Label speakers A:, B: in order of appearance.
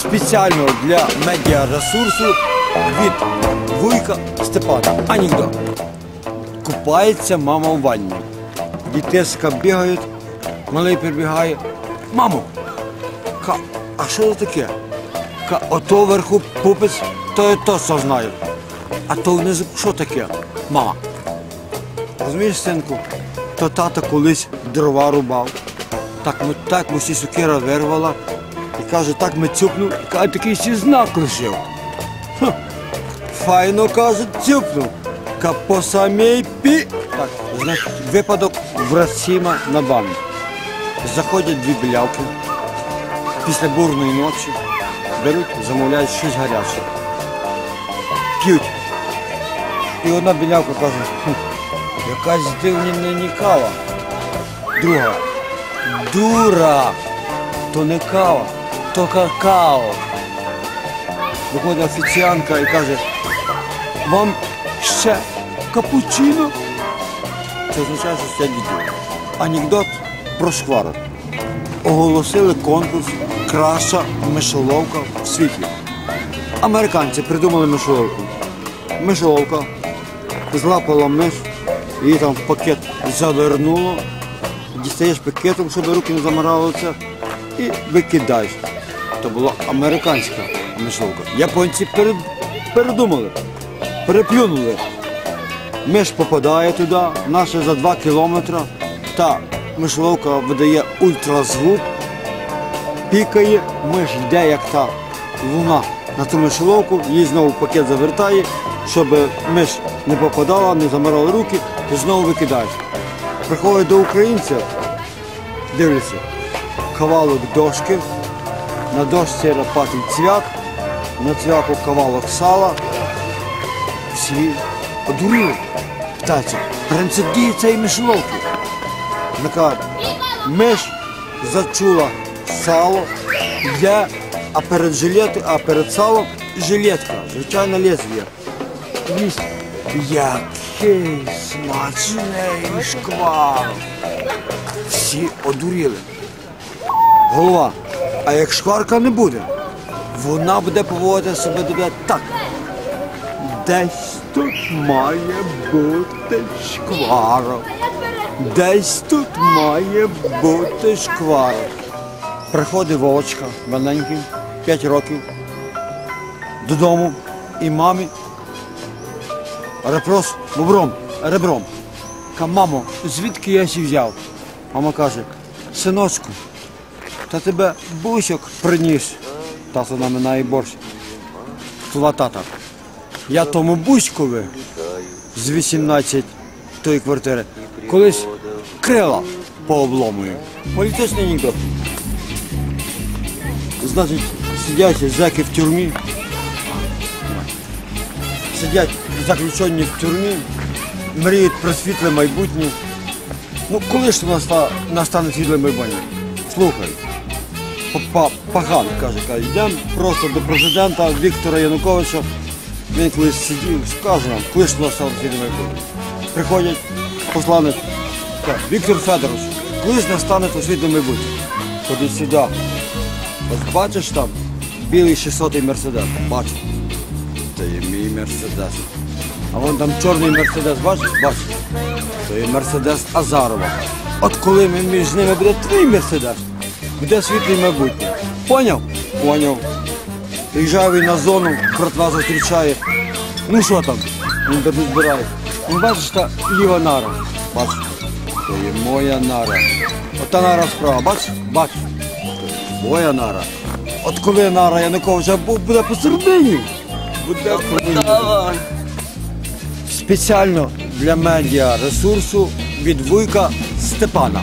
A: спеціально для медіаресурсу від Вуйка Степана. Анекдот. Купається мама в ванні. Дітеска бігають, малий прибігає. Мамо, ка, а що це таке? Ка, ото вверху пупець, то я точно знаю. А то внизу що таке? Мама. Розумієш, синку, то тата колись дрова рубав. Так ми так всі сукира вирвала. І каже, так ми цюпнув, каже, такий ще знак лишив. Файно каже, цюпнув. Ка по самій пі. Так, значить, випадок в Расіма на банк. Заходять дві білявки після бурної ночі, беруть, замовляють щось гаряче. П'ють. І одна білявка каже, «Хм, якась дивні нині кава. Друга. Дура! То не кава, то какао. Виходить офіціанка і каже, вам ще капучино? Це означає, що це дідю. Анекдот про шкварок. Оголосили конкурс Краща мишоловка в світі. Американці придумали мишоловку. Мишоловка злапала миш, її там в пакет завернуло, дістаєш пакетом, щоб руки не замиралися, і викидаєш. То була американська мишоловка. Японці перед- передумали, переплюнули. Миш попадає туди, наша за 2 кілометри, та мишоловка видає ультразвук, пікає, миш йде, як та луна на ту мишоловку, її знову пакет завертає, щоб миш не попадала, не замирали руки, і знову викидаєш. Приходить до українців, дивляться, кавалок дошки, на дошці рапатий цвяк, на цвяку кавалок сала. Всі одурили. Питаються, принцип цієї мишоловки. Вона каже, миш зачула сало, є, а перед жилет, а перед салом жилетка, звичайно лезвія. Їсть. Який смачний шквар. Всі одуріли. Голова. А як шкварка не буде, вона буде поводити себе до так. Десь тут має бути шкварок. Десь тут має бути шкварок. Приходить Вовочка, маленький, 5 років, додому і мамі репрос бобром, ребром. Ка, мамо, звідки я сі взяв? Мама каже, синочку, та тебе бусьок приніс. Тато наминає борщ. Слова тата. Я тому Бузькові з 18 тої квартири колись крила пообломую. Політичний анекдот. Значить, сидять зеки в тюрмі. Сидять заключені в тюрмі, мріють про світле майбутнє. Ну, коли ж наста- настане світле майбутнє? Слухай. Па- Пахан каже, каже, йдемо просто до президента Віктора Януковича. Він колись сидів, скаже нам, коли ж настав світле. Приходять посланець, каже, Віктор Федорович, коли ж настане то світле майбутнє? Ходить сюди. Ось бачиш там білий 600-й мерседес. Бачиш. Це є мій мерседес. А вон там чорний мерседес, бачиш? Бачиш. То є мерседес Азарова. От коли між ними буде твій мерседес, буде світле майбутнє. Поняв? Поняв. Приїжджає він на зону, братва зустрічає. Ну що там? Він тебе збирає. Він бачиш, та ліва нара. Бачиш. То є моя нара. Ота нара справа, бачиш? Бачиш. Моя нара. От коли нара Януковича бу- буде посередині, буде круто. Спеціально для медіа ресурсу від Вуйка Степана.